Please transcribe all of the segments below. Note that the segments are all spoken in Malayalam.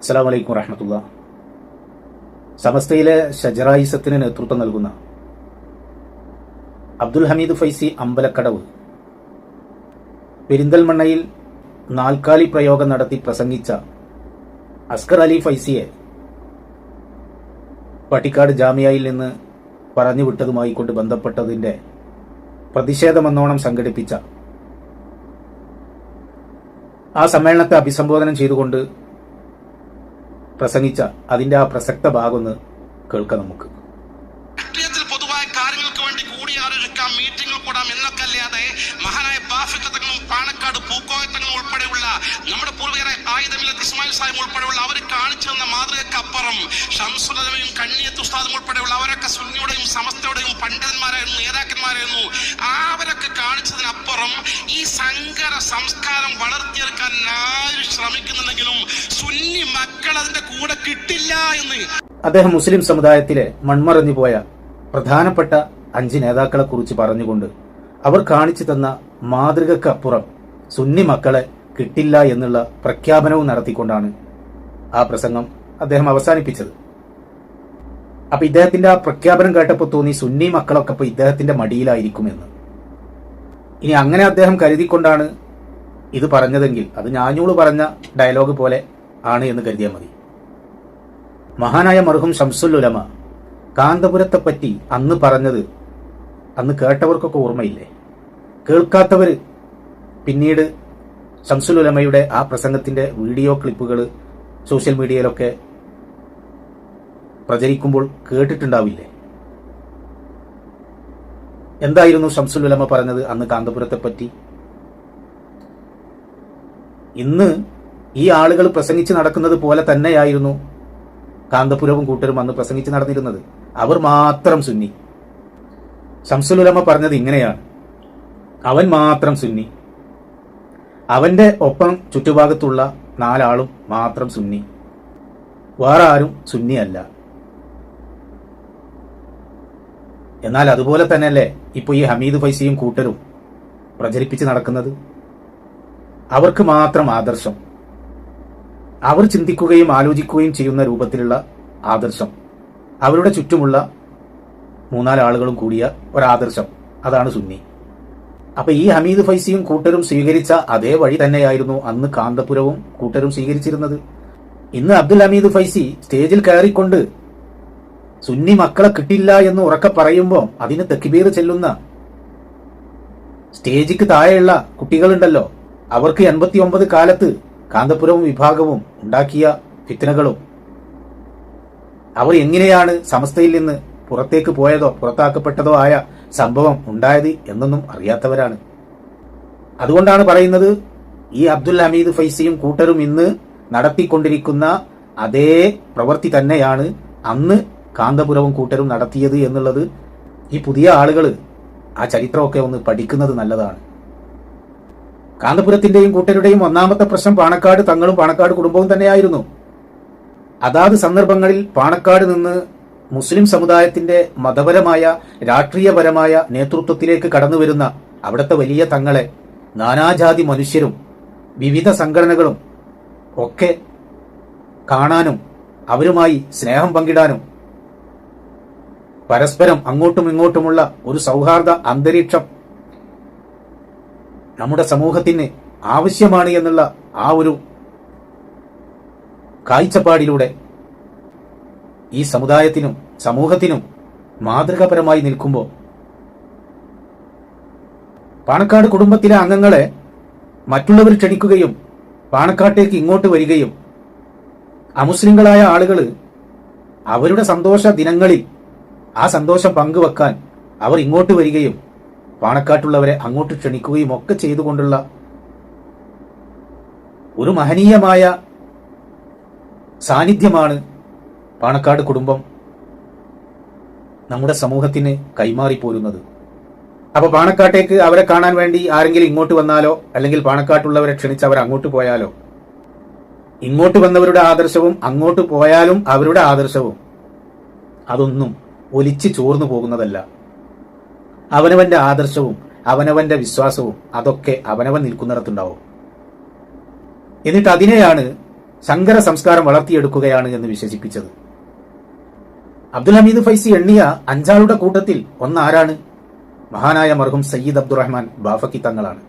അസ്സാം വലൈക്കും വറഹമത്തുള്ള. സമസ്തയിലെ ഷജറായിസത്തിന് നേതൃത്വം നൽകുന്ന അബ്ദുൽ ഹമീദ് ഫൈസി അമ്പലക്കടവ് പെരിന്തൽമണ്ണയിൽ നാൽക്കാലി പ്രയോഗം നടത്തി പ്രസംഗിച്ച അസ്കർ അലി ഫൈസിയെ പട്ടിക്കാട് ജാമ്യയിൽ നിന്ന് പറഞ്ഞു വിട്ടതുമായി കൊണ്ട് ബന്ധപ്പെട്ടതിന്റെ പ്രതിഷേധമെന്നോണം സംഘടിപ്പിച്ച ആ സമ്മേളനത്തെ അഭിസംബോധന ചെയ്തുകൊണ്ട് പ്രസംഗിച്ച അതിന്റെ ആ പ്രസക്ത ഭാഗം ഒന്ന് കേൾക്കാം നമുക്ക്. രാഷ്ട്രീയത്തിൽ പൊതുവായ കാര്യങ്ങൾക്ക് വേണ്ടി കൂടിയാലോചിക്കാം മീറ്റിംഗിൽ കൂടാം എന്നൊക്കെ അല്ലാതെ മഹാനായ ബാഫിക്കത്തങ്ങളും പാണക്കാട് പൂക്കോയത്തങ്ങളും ഉൾപ്പെടെയുള്ള നമ്മുടെ പൂർവികരെ ആയുധമില്ല ഇസ്മായിൽ സാഹിബ് ഉൾപ്പെടെയുള്ള അവർ കാണിച്ചു തന്ന മാതൃകയ്ക്ക് അപ്പുറം ഷംസുലതയും കണ്ണിയത്ത് ഉസ്താദും ഉൾപ്പെടെയുള്ള അവരൊക്കെ സുന്നിയുടെയും സമസ്തയുടെയും പണ്ഡിതന്മാരായിരുന്നു നേതാക്കന്മാരായിരുന്നു. അവരൊക്കെ കാണിച്ചതിനപ്പുറം ഈ സങ്കര സംസ്കാരം വളർത്തിയെടുക്കാൻ ആരും ശ്രമിക്കുന്നുണ്ടെങ്കിലും സുന്നി മക്കൾ അതിന്റെ കൂടെ കിട്ടില്ല എന്ന്. അദ്ദേഹം മുസ്ലിം സമുദായത്തിലെ മൺമറഞ്ഞു പോയ പ്രധാനപ്പെട്ട അഞ്ച് നേതാക്കളെ കുറിച്ച് പറഞ്ഞുകൊണ്ട് അവർ കാണിച്ചു തന്ന മാതൃകക്കപ്പുറം സുന്നി മക്കളെ കിട്ടില്ല എന്നുള്ള പ്രഖ്യാപനവും നടത്തിക്കൊണ്ടാണ് ആ പ്രസംഗം അദ്ദേഹം അവസാനിപ്പിച്ചത്. അപ്പൊ ഇദ്ദേഹത്തിന്റെ ആ പ്രഖ്യാപനം കേട്ടപ്പോൾ തോന്നി സുന്നി മക്കളൊക്കെ ഇപ്പൊ ഇദ്ദേഹത്തിന്റെ മടിയിലായിരിക്കുമെന്ന്. ഇനി അങ്ങനെ അദ്ദേഹം കരുതിക്കൊണ്ടാണ് ഇത് പറഞ്ഞതെങ്കിൽ അത് ഞാഞ്ഞൂൾ പറഞ്ഞ ഡയലോഗ് പോലെ ആണ് എന്ന് കരുതിയാൽ മതി. മഹാനായ മർഹും ഷംസുൽ ഉലമ കാന്തപുരത്തെപ്പറ്റി അന്ന് പറഞ്ഞത് അന്ന് കേട്ടവർക്കൊക്കെ ഓർമ്മയില്ലേ? കേൾക്കാത്തവർ പിന്നീട് ഷംസുൽ ഉലമയുടെ ആ പ്രസംഗത്തിന്റെ വീഡിയോ ക്ലിപ്പുകൾ സോഷ്യൽ മീഡിയയിലൊക്കെ പ്രചരിക്കുമ്പോൾ കേട്ടിട്ടുണ്ടാവില്ലേ? എന്തായിരുന്നു ഷംസുൽ ഉലമ പറഞ്ഞത് അന്ന് കാന്തപുരത്തെ പറ്റി ഇന്ന് ഈ ആളുകൾ പ്രസംഗിച്ച് നടക്കുന്നത് പോലെ തന്നെയായിരുന്നു കാന്തപുരവും കൂട്ടരും അന്ന് പ്രസംഗിച്ച് നടന്നിരുന്നത്. അവർ മാത്രം സുന്നി. ശംസുലുലമ പറഞ്ഞത് ഇങ്ങനെയാണ്. അവൻ മാത്രം സുന്നി. അവന്റെ ഒപ്പം ചുറ്റുഭാഗത്തുള്ള നാലാളും മാത്രം സുന്നി. വേറെ ആരും സുന്നിയല്ല. എന്നാൽ അതുപോലെ തന്നെയല്ലേ ഇപ്പൊ ഈ ഹമീദ് ഫൈസിയും കൂട്ടരും പ്രചരിപ്പിച്ച് നടക്കുന്നത്? അവർക്ക് മാത്രം ആദർശം. അവർ ചിന്തിക്കുകയും ആലോചിക്കുകയും ചെയ്യുന്ന രൂപത്തിലുള്ള ആദർശം. അവരുടെ ചുറ്റുമുള്ള മൂന്നാൽ ആളുകളും കൂടിയ ഒരാദർശം. അതാണ് സുന്നി. അപ്പൊ ഈ ഹമീദ് ഫൈസിയും കൂട്ടരും സ്വീകരിച്ച അതേ വഴി തന്നെയായിരുന്നു അന്ന് കാന്തപുരവും കൂട്ടരും സ്വീകരിച്ചിരുന്നത്. ഇന്ന് അബ്ദുൽ ഹമീദ് ഫൈസി സ്റ്റേജിൽ കയറിക്കൊണ്ട് സുന്നി മക്കളെ കിട്ടില്ല എന്ന് ഉറക്കെ പറയുമ്പോൾ അതിന് തെക്കിബീർ ചെല്ലുന്ന സ്റ്റേജിക്ക് താഴെയുള്ള കുട്ടികളുണ്ടല്ലോ. അവർക്ക് എൺപത്തി ഒമ്പത് കാലത്ത് കാന്തപുരവും വിഭാഗവും ഉണ്ടാക്കിയ ഫിത്തനകളും അവർ എങ്ങനെയാണ് സമസ്തയിൽ നിന്ന് പുറത്തേക്ക് പോയതോ പുറത്താക്കപ്പെട്ടതോ ആയ സംഭവം ഉണ്ടായത് എന്നൊന്നും അറിയാത്തവരാണ്. അതുകൊണ്ടാണ് പറയുന്നത് ഈ അബ്ദുൽ ഹമീദ് ഫൈസിയും കൂട്ടരും ഇന്ന് നടത്തിക്കൊണ്ടിരിക്കുന്ന അതേ പ്രവൃത്തി തന്നെയാണ് അന്ന് കാന്തപുരവും കൂട്ടരും നടത്തിയത് എന്നുള്ളത് ഈ പുതിയ ആളുകൾ ആ ചരിത്രമൊക്കെ ഒന്ന് പഠിക്കുന്നത് നല്ലതാണ്. കാന്തപുരത്തിന്റെയും കൂട്ടരുടെയും ഒന്നാമത്തെ പ്രശ്നം പാണക്കാട് തങ്ങളും പാണക്കാട് കുടുംബവും തന്നെയായിരുന്നു. അതാത് സന്ദർഭങ്ങളിൽ പാണക്കാട് നിന്ന് മുസ്ലിം സമുദായത്തിന്റെ മതപരമായ രാഷ്ട്രീയപരമായ നേതൃത്വത്തിലേക്ക് കടന്നുവരുന്ന അവിടുത്തെ വലിയ തങ്ങളെ നാനാജാതി മനുഷ്യരും വിവിധ സംഘടനകളും ഒക്കെ കാണാനും അവരുമായി സ്നേഹം പങ്കിടാനും പരസ്പരം അങ്ങോട്ടും ഇങ്ങോട്ടുമുള്ള ഒരു സൗഹാർദ്ദ അന്തരീക്ഷം നമ്മുടെ സമൂഹത്തിന് ആവശ്യമാണ് എന്നുള്ള ആ ഒരു കാഴ്ചപ്പാടിലൂടെ ഈ സമുദായത്തിനും സമൂഹത്തിനും മാതൃകാപരമായി നിൽക്കുമ്പോൾ പാണക്കാട് കുടുംബത്തിലെ അംഗങ്ങളെ മറ്റുള്ളവർ ക്ഷണിക്കുകയും പാണക്കാട്ടേക്ക് ഇങ്ങോട്ട് വരികയും അമുസ്ലിങ്ങളായ ആളുകൾ അവരുടെ സന്തോഷ ദിനങ്ങളിൽ ആ സന്തോഷം പങ്കുവെക്കാൻ അവർ ഇങ്ങോട്ട് വരികയും പാണക്കാട്ടുള്ളവരെ അങ്ങോട്ട് ക്ഷണിക്കുകയും ഒക്കെ ചെയ്തുകൊണ്ടുള്ള ഒരു മഹനീയമായ സാന്നിധ്യമാണ് പാണക്കാട് കുടുംബം നമ്മുടെ സമൂഹത്തിന് കൈമാറിപ്പോരുന്നത് അപ്പൊ പാണക്കാട്ടേക്ക് അവരെ കാണാൻ വേണ്ടി ആരെങ്കിലും ഇങ്ങോട്ട് വന്നാലോ? അല്ലെങ്കിൽ പാണക്കാട്ടുള്ളവരെ ക്ഷണിച്ച് അവർ അങ്ങോട്ട് പോയാലോ? ഇങ്ങോട്ട് വന്നവരുടെ ആദർശവും അങ്ങോട്ട് പോയാലും അവരുടെ ആദർശവും അതൊന്നും ഒലിച്ചു ചോർന്നു പോകുന്നതല്ല. അവനവന്റെ ആദർശവും അവനവന്റെ വിശ്വാസവും അതൊക്കെ അവനവൻ നിൽക്കുന്നിടത്തുണ്ടാവും. എന്നിട്ട് അതിനെയാണ് ശങ്കര സംസ്കാരം വളർത്തിയെടുക്കുകയാണ് എന്ന് വിശേഷിപ്പിച്ചത്. അബ്ദുൽ ഹമീദ് ഫൈസി എണ്ണിയ അഞ്ചാളുടെ കൂട്ടത്തിൽ ഒന്നാരാണ്? മഹാനായ മർഹും സയ്യിദ് അബ്ദുറഹ്മാൻ ബാഫക്കി തങ്ങളാണ്.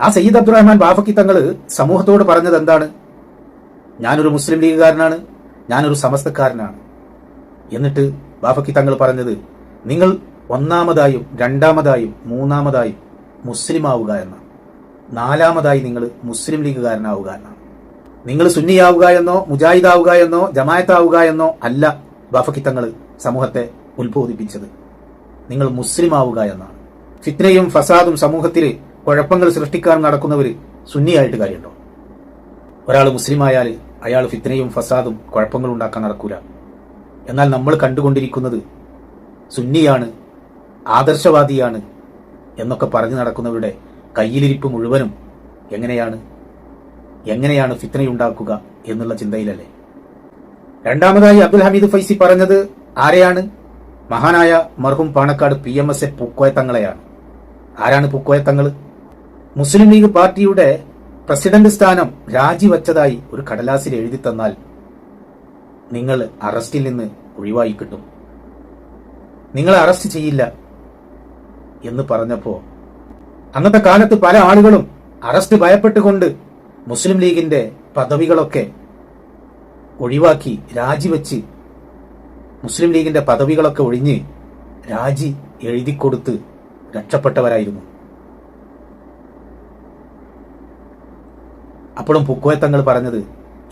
ആ സയ്യിദ് അബ്ദുറഹ്മാൻ ബാഫക്കി തങ്ങൾ സമൂഹത്തോട് പറഞ്ഞത് എന്താണ്? ഞാനൊരു മുസ്ലിം ലീഗുകാരനാണ് ഞാനൊരു സമസ്തക്കാരനാണ്. എന്നിട്ട് ബാഫക്കി തങ്ങൾ പറഞ്ഞത് നിങ്ങൾ ഒന്നാമതായും രണ്ടാമതായും മൂന്നാമതായും മുസ്ലിം ആവുക എന്നാണ്. നാലാമതായി നിങ്ങൾ മുസ്ലിം ലീഗുകാരനാവുക എന്നാണ്. നിങ്ങൾ സുന്നിയാവുക എന്നോ മുജാഹിദാവുക എന്നോ ജമായത്താവുക എന്നോ അല്ല വഫക്കിത്തങ്ങൾ തങ്ങൾ സമൂഹത്തെ ഉത്ബോധിപ്പിച്ചത്. നിങ്ങൾ മുസ്ലിം ആവുക എന്നാണ്. ഫിത്നയും ഫസാദും സമൂഹത്തിൽ കുഴപ്പങ്ങൾ സൃഷ്ടിക്കാൻ നടക്കുന്നവർ സുന്നിയായിട്ട് കാര്യമുണ്ടോ ഒരാൾ മുസ്ലിം ആയാൽ അയാൾ ഫിത്നയും ഫസാദും കുഴപ്പങ്ങൾ ഉണ്ടാക്കാൻ നടക്കൂല. എന്നാൽ നമ്മൾ കണ്ടുകൊണ്ടിരിക്കുന്നത് സുന്നിയാണ് ആദർശവാദിയാണ് എന്നൊക്കെ പറഞ്ഞു നടക്കുന്നവരുടെ കയ്യിലിരിപ്പ് മുഴുവനും എങ്ങനെയാണ്? എങ്ങനെയാണ് ഫിത്തനയുണ്ടാക്കുക എന്നുള്ള ചിന്തയിലല്ലേ? രണ്ടാമതായി അബ്ദുൽ ഹമീദ് ഫൈസി പറഞ്ഞത് ആരെയാണ്? മഹാനായ മർഹും Panakkad P M S A പൂക്കോയത്തങ്ങളെയാണ്. ആരാണ് പൂക്കോയത്തങ്ങൾ മുസ്ലിം ലീഗ് പാർട്ടിയുടെ പ്രസിഡന്റ് സ്ഥാനം രാജിവച്ചതായി ഒരു കടലാസിൽ എഴുതി തന്നാൽ നിങ്ങൾ അറസ്റ്റിൽ നിന്ന് ഒഴിവായി കിട്ടും. നിങ്ങളെ അറസ്റ്റ് ചെയ്യില്ല എന്ന് പറഞ്ഞപ്പോ അന്നത്തെ കാലത്ത് പല ആളുകളും അറസ്റ്റ് ഭയപ്പെട്ടുകൊണ്ട് മുസ്ലിം ലീഗിന്റെ പദവികളൊക്കെ ഒഴിവാക്കി രാജിവെച്ച് മുസ്ലിം ലീഗിന്റെ പദവികളൊക്കെ ഒഴിഞ്ഞ് രാജി എഴുതിക്കൊടുത്ത് രക്ഷപ്പെട്ടവരായിരുന്നു. അപ്പോഴും പുക്കോയത്തങ്ങൾ പറഞ്ഞത്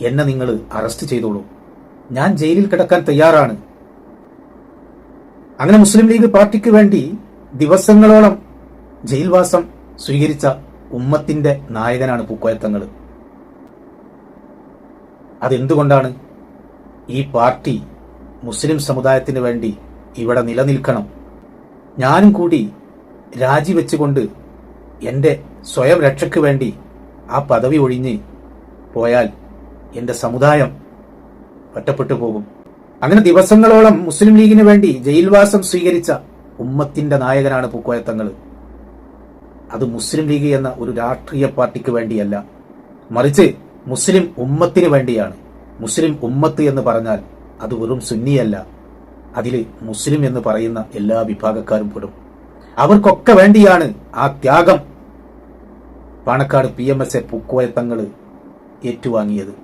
എന്നെ നിങ്ങൾ അറസ്റ്റ് ചെയ്തോളൂ. ഞാൻ ജയിലിൽ കിടക്കാൻ തയ്യാറാണ്. അങ്ങനെ മുസ്ലിം ലീഗ് പാർട്ടിക്ക് വേണ്ടി ദിവസങ്ങളോളം ജയിൽവാസം സ്വീകരിച്ച ഉമ്മത്തിന്റെ നായകനാണ് പൂക്കോയത്തങ്ങൾ അതെന്തുകൊണ്ടാണ് ഈ പാർട്ടി മുസ്ലിം സമുദായത്തിന് വേണ്ടി ഇവിടെ നിലനിൽക്കണം? ഞാനും കൂടി രാജിവെച്ചുകൊണ്ട് എന്റെ സ്വയം രക്ഷയ്ക്ക് വേണ്ടി ആ പദവി ഒഴിഞ്ഞ് പോയാൽ എന്റെ സമുദായം ഒറ്റപ്പെട്ടു പോകും. അങ്ങനെ ദിവസങ്ങളോളം മുസ്ലിം ലീഗിന് വേണ്ടി ജയിൽവാസം സ്വീകരിച്ച ഉമ്മത്തിന്റെ നായകനാണ് പൂക്കോയത്തങ്ങൾ. അത് മുസ്ലിം ലീഗ് എന്ന ഒരു രാഷ്ട്രീയ പാർട്ടിക്ക് വേണ്ടിയല്ല. മറിച്ച് മുസ്ലിം ഉമ്മത്തിന് വേണ്ടിയാണ്. മുസ്ലിം ഉമ്മത്ത് എന്ന് പറഞ്ഞാൽ അത് വെറും സുന്നിയല്ല. അതിൽ മുസ്ലിം എന്ന് പറയുന്ന എല്ലാ വിഭാഗക്കാരും പെടും. അവർക്കൊക്കെ വേണ്ടിയാണ് ആ ത്യാഗം. Panakkad P M S A പൂക്കോയത്തങ്ങൾ ഏറ്റുവാങ്ങിയത്.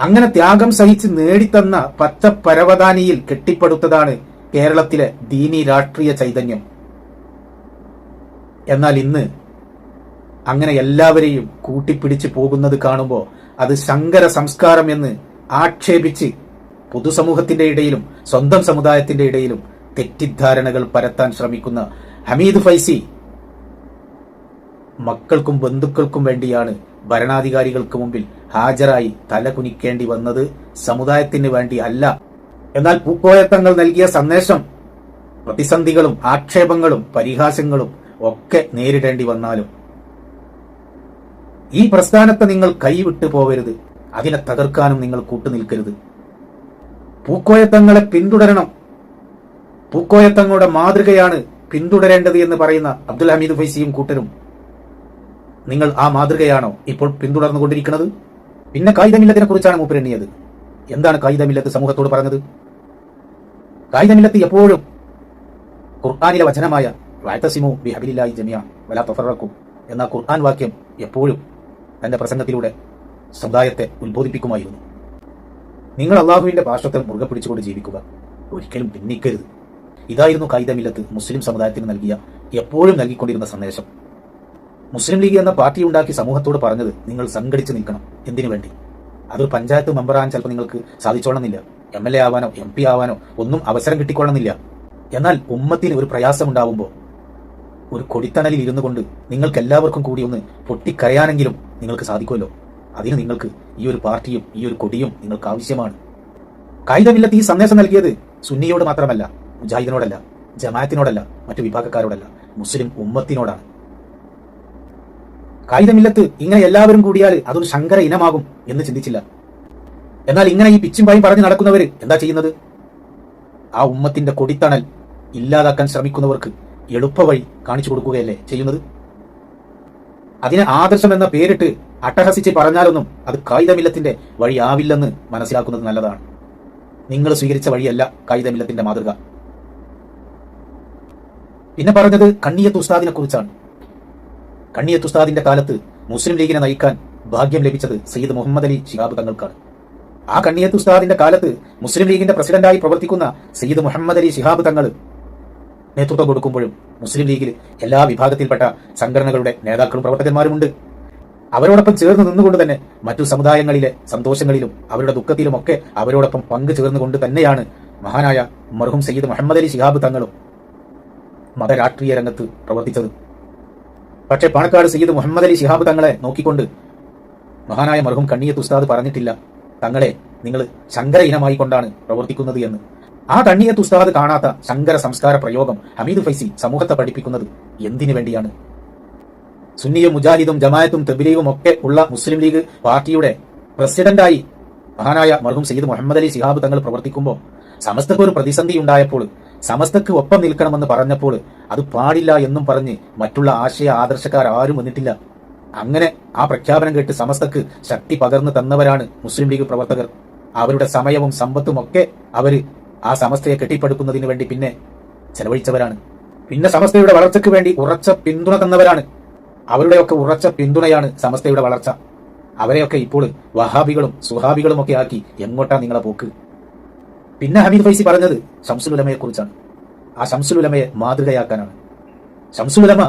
അങ്ങനെ ത്യാഗം സഹിച്ച് നേടിത്തന്ന പച്ച പരവതാനിയിൽ കെട്ടിപ്പടുത്തതാണ് കേരളത്തിലെ ദീനി രാഷ്ട്രീയ ചൈതന്യം. എന്നാൽ ഇന്ന് അങ്ങനെ എല്ലാവരെയും കൂട്ടിപ്പിടിച്ച് പോകുന്നത് കാണുമ്പോൾ അത് ശങ്കര സംസ്കാരം എന്ന് ആക്ഷേപിച്ച് പൊതുസമൂഹത്തിന്റെ ഇടയിലും സ്വന്തം സമുദായത്തിന്റെ ഇടയിലും തെറ്റിദ്ധാരണകൾ പരത്താൻ ശ്രമിക്കുന്ന ഹമീദ് ഫൈസി മക്കൾക്കും ബന്ധുക്കൾക്കും വേണ്ടിയാണ് ഭരണാധികാരികൾക്ക് മുമ്പിൽ ഹാജരായി തല കുനിക്കേണ്ടി വന്നത്. സമുദായത്തിന് വേണ്ടി അല്ല. എന്നാൽ പൂക്കോയത്തങ്ങൾ നൽകിയ സന്ദേശം പ്രതിസന്ധികളും ആക്ഷേപങ്ങളും പരിഹാസങ്ങളും ഒക്കെ നേരിടേണ്ടി വന്നാലും ഈ പ്രസ്ഥാനത്തെ നിങ്ങൾ കൈവിട്ടു പോകരുത് അതിനെ തകർക്കാനും നിങ്ങൾ കൂട്ടുനിൽക്കരുത് പൂക്കോയത്തങ്ങളെ പിന്തുടരണം. പൂക്കോയത്തങ്ങളുടെ മാതൃകയാണ് പിന്തുടരേണ്ടത് എന്ന് പറയുന്ന അബ്ദുൽ ഹമീദ് ഫൈസിയും കൂട്ടരും. നിങ്ങൾ ആ മാതൃകയാണോ ഇപ്പോൾ പിന്തുടർന്നുകൊണ്ടിരിക്കുന്നത് പിന്നെ കായികമില്ലത്തിനെ കുറിച്ചാണ് മൂപ്പർ എണ്ണിയത് എന്താണ് കായികമില്ലത്ത് സമൂഹത്തോട് പറഞ്ഞത്? കായികമില്ലത്ത് എപ്പോഴും ഖുർആാനിലെ വചനമായ വാഴ്ത്തസിമു ബിഹബിലില്ലായി ജമിയ വലാ തൊഫറക്കും എന്ന ഖുർആൻ വാക്യം എപ്പോഴും തന്റെ പ്രസംഗത്തിലൂടെ സമുദായത്തെ ഉത്ബോധിപ്പിക്കുമായിരുന്നു. നിങ്ങൾ അള്ളാഹുവിന്റെ ഭാഷത്തെ മുറുകെ പിടിച്ചുകൊണ്ട് ജീവിക്കുക. ഒരിക്കലും ഭിന്നിക്കരുത്. ഇതായിരുന്നു കായികമില്ലത്ത് മുസ്ലിം സമുദായത്തിന് നൽകിയ എപ്പോഴും നൽകിക്കൊണ്ടിരുന്ന സന്ദേശം. മുസ്ലിം ലീഗ് എന്ന പാർട്ടി ഉണ്ടാക്കി സമൂഹത്തോട് പറഞ്ഞത് നിങ്ങൾ സംഘടിച്ച് നിൽക്കണം. എന്തിനു വേണ്ടി? അതൊരു പഞ്ചായത്ത് മെമ്പറാകാൻ ചിലപ്പോൾ നിങ്ങൾക്ക് സാധിച്ചോളന്നില്ല. എം എൽ എ ആവാനോ എം പി ആവാനോ ഒന്നും അവസരം കിട്ടിക്കൊള്ളുന്നില്ല എന്നാൽ ഉമ്മത്തിന് ഒരു പ്രയാസം ഉണ്ടാവുമ്പോൾ ഒരു കൊടിത്തണലിൽ ഇരുന്നു കൊണ്ട് നിങ്ങൾക്ക് എല്ലാവർക്കും കൂടി ഒന്ന് പൊട്ടിക്കരയാനെങ്കിലും നിങ്ങൾക്ക് സാധിക്കുമല്ലോ. അതിന് നിങ്ങൾക്ക് ഈ ഒരു പാർട്ടിയും ഈ ഒരു കൊടിയും നിങ്ങൾക്ക് ആവശ്യമാണ്. കായികമില്ലത്ത് ഈ സന്ദേശം നൽകിയത് സുന്നിയോട് മാത്രമല്ല മുജാഹിദിനോടല്ല ജമാഅത്തിനോടല്ല മറ്റു വിഭാഗക്കാരോടല്ല മുസ്ലിം ഉമ്മത്തിനോടാണ്. കായികമില്ലത്ത് ഇങ്ങനെ എല്ലാവരും കൂടിയാൽ അതൊരു ശങ്കര ഇനമാകും എന്ന് ചിന്തിച്ചില്ല. എന്നാൽ ഇങ്ങനെ ഈ പിച്ചും പായും പറഞ്ഞു നടക്കുന്നവര് എന്താ ചെയ്യുന്നത്? ആ ഉമ്മത്തിന്റെ കൊടിത്തണൽ ഇല്ലാതാക്കാൻ ശ്രമിക്കുന്നവർക്ക് എളുപ്പവഴി കാണിച്ചു കൊടുക്കുകയല്ലേ ചെയ്യുന്നത്? അതിന് ആദർശം എന്ന പേരിട്ട് അട്ടഹസിച്ച് പറഞ്ഞാലൊന്നും അത് കായികമില്ലത്തിന്റെ വഴിയാവില്ലെന്ന് മനസ്സിലാക്കുന്നത് നല്ലതാണ്. നിങ്ങൾ സ്വീകരിച്ച വഴിയല്ല കായികമില്ലത്തിന്റെ മാതൃക. പിന്നെ പറഞ്ഞത് കണ്ണിയത്ത് ഉസ്താദിനെ കുറിച്ചാണ്. കണ്ണിയത്ത് ഉസ്താദിന്റെ കാലത്ത് മുസ്ലിം ലീഗിനെ നയിക്കാൻ ഭാഗ്യം ലഭിച്ചത് സയ്യിദ് മുഹമ്മദ് അലി ഷിഹാബ് തങ്ങൾക്കാണ്. ആ കണ്ണിയത്ത് ഉസ്താദിന്റെ കാലത്ത് മുസ്ലിം ലീഗിന്റെ പ്രസിഡന്റായി പ്രവർത്തിക്കുന്ന സയ്യിദ് മുഹമ്മദ് അലി ഷിഹാബ് തങ്ങൾ നേതൃത്വം കൊടുക്കുമ്പോഴും മുസ്ലിം ലീഗിൽ എല്ലാ വിഭാഗത്തിൽപ്പെട്ട സംഘടനകളുടെ നേതാക്കളും പ്രവർത്തകന്മാരുമുണ്ട്. അവരോടൊപ്പം ചേർന്ന് നിന്നുകൊണ്ട് തന്നെ മറ്റു സമുദായങ്ങളിലെ സന്തോഷങ്ങളിലും അവരുടെ ദുഃഖത്തിലും ഒക്കെ അവരോടൊപ്പം പങ്കു ചേർന്നുകൊണ്ട് തന്നെയാണ് മഹാനായ മർഹും സയ്യിദ് മുഹമ്മദ് അലി ശിഹാബ് തങ്ങളും മതരാഷ്ട്രീയ രംഗത്ത് പ്രവർത്തിച്ചത്. പക്ഷെ പാണക്കാട് സയ്യിദ് മുഹമ്മദ് അലി ശിഹാബ് തങ്ങളെ നോക്കിക്കൊണ്ട് മഹാനായ മർഹും കണ്ണിയത്ത് ഉസ്താദ് പറഞ്ഞിട്ടില്ല തങ്ങളെ നിങ്ങൾ ശങ്കര ഇനമായി കൊണ്ടാണ് പ്രവർത്തിക്കുന്നത് എന്ന്. ആ തണ്ണിയത്ത് ഉസ്താദ് കാണാത്ത ശങ്കര സംസ്കാര പ്രയോഗം ഹമീദ് ഫൈസി സമൂഹത്തെ പഠിപ്പിക്കുന്നത് എന്തിനു വേണ്ടിയാണ്? സുന്നിയും മുജാഹിദും ജമായത്തും തെബിലീഗും ഒക്കെ ഉള്ള മുസ്ലിം ലീഗ് പാർട്ടിയുടെ പ്രസിഡന്റായി മഹാനായ മർഹും സയ്യിദ് മുഹമ്മദ് അലി ശിഹാബ് തങ്ങൾ പ്രവർത്തിക്കുമ്പോൾ സമസ്തക്ക് ഒരു പ്രതിസന്ധി ഉണ്ടായപ്പോൾ സമസ്തക്ക് ഒപ്പം നിൽക്കണമെന്ന് പറഞ്ഞപ്പോൾ അത് പാടില്ല എന്നും പറഞ്ഞ് മറ്റുള്ള ആശയ ആദർശക്കാർ ആരും വന്നിട്ടില്ല. അങ്ങനെ ആ പ്രഖ്യാപനം കേട്ട് സമസ്തക്ക് ശക്തി പകർന്നു തന്നവരാണ് മുസ്ലിം ലീഗ് പ്രവർത്തകർ. അവരുടെ സമയവും സമ്പത്തും ഒക്കെ അവർ ആ സമസ്തയെ കെട്ടിപ്പടുക്കുന്നതിന് വേണ്ടി പിന്നെ ചെലവഴിച്ചവരാണ്. പിന്നെ സമസ്തയുടെ വളർച്ചയ്ക്ക് വേണ്ടി ഉറച്ച പിന്തുണ തന്നവരാണ്. അവരുടെയൊക്കെ ഉറച്ച പിന്തുണയാണ് സമസ്തയുടെ വളർച്ച. അവരെയൊക്കെ ഇപ്പോൾ വഹാബികളും സുഹാബികളും ഒക്കെ ആക്കി എങ്ങോട്ടാ നിങ്ങളെ പോക്ക്? പിന്നെ ഹമീദ് ഫൈസി പറഞ്ഞത് ഷംസുലുലമയെ കുറിച്ചാണ്. ആ ഷംസുലുലമയെ മാതൃകയാക്കാനാണ്. ഷംസുലുലമ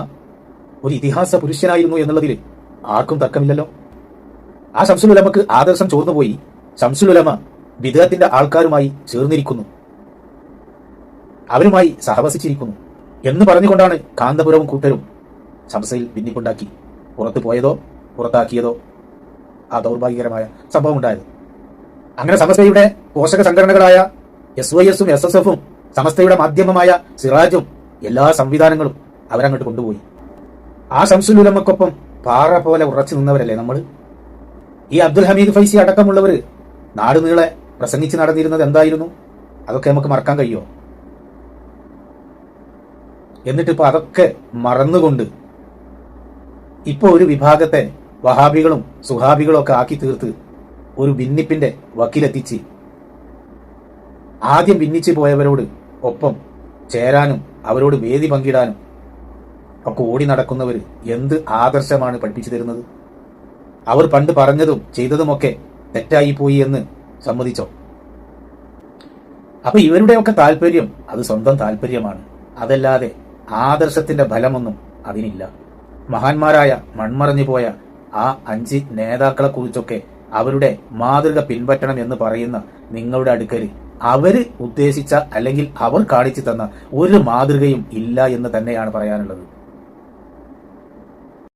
ഒരു ഇതിഹാസ പുരുഷനായിരുന്നു എന്നുള്ളതിൽ ആർക്കും തർക്കമില്ലല്ലോ. ആ ഷംസുലുലമക്ക് ആദർശം ചോർന്നുപോയി. ഷംസുലുലമ വിദേഹത്തിന്റെ ആൾക്കാരുമായി ചേർന്നിരിക്കുന്നു. അവരുമായി സഹവസിച്ചിരിക്കുന്നു എന്ന് പറഞ്ഞുകൊണ്ടാണ് കാന്തപുരവും കൂട്ടരും സംസയിൽ ഭിന്നിപ്പുണ്ടാക്കി. പുറത്തു പോയതോ പുറത്താക്കിയതോ ആ ദൗർഭാഗ്യകരമായ സംഭവം ഉണ്ടായത്. അങ്ങനെ സമസ്തയുടെ പോഷക സംഘടനകളായ എസ് വൈ എസും എസ് എസ് എഫും സമസ്തയുടെ മാധ്യമമായ സിറാജും എല്ലാ സംവിധാനങ്ങളും അവരങ്ങോട്ട് കൊണ്ടുപോയി. ആ ശംസുലുലമക്കൊപ്പം പാറ പോലെ ഉറച്ചു നിന്നവരല്ലേ നമ്മൾ? ഈ അബ്ദുൽ ഹമീദ് ഫൈസി അടക്കമുള്ളവർ നാടുനീളെ പ്രസംഗിച്ച് നടന്നിരുന്നത് എന്തായിരുന്നു? അതൊക്കെ നമുക്ക് മറക്കാൻ കഴിയുമോ? എന്നിട്ട് ഇപ്പൊ അതൊക്കെ മറന്നുകൊണ്ട് ഇപ്പോൾ ഒരു വിഭാഗത്തെ വഹാബികളും സുഹാബികളും ഒക്കെ ആക്കി തീർത്ത് ഒരു ഭിന്നിപ്പിന്റെ വക്കിലെത്തിച്ച് ആദ്യം ഭിന്നിച്ചു പോയവരോട് ഒപ്പം ചേരാനും അവരോട് വേദി പങ്കിടാനും ഒക്കെ ഓടി നടക്കുന്നവർ എന്ത് ആദർശമാണ് പഠിപ്പിച്ചു തരുന്നത്? അവർ പണ്ട് പറഞ്ഞതും ചെയ്തതുമൊക്കെ തെറ്റായി പോയി എന്ന് സമ്മതിച്ചോ? അപ്പൊ ഇവരുടെയൊക്കെ താല്പര്യം അത് സ്വന്തം താല്പര്യമാണ്. അതല്ലാതെ ആദർശത്തിന്റെ ഫലമൊന്നും അതിനില്ല. മഹാന്മാരായ മൺമറഞ്ഞു പോയ ആ അഞ്ച് നേതാക്കളെ കുറിച്ചൊക്കെ അവരുടെ മാതൃക പിൻപറ്റണം എന്ന് പറയുന്ന നിങ്ങളുടെ അടുക്കൽ അവർ ഉദ്ദേശിച്ച അല്ലെങ്കിൽ അവർ കാണിച്ചു തന്ന ഒരു മാതൃകയും ഇല്ല എന്ന് തന്നെയാണ് പറയാനുള്ളത്.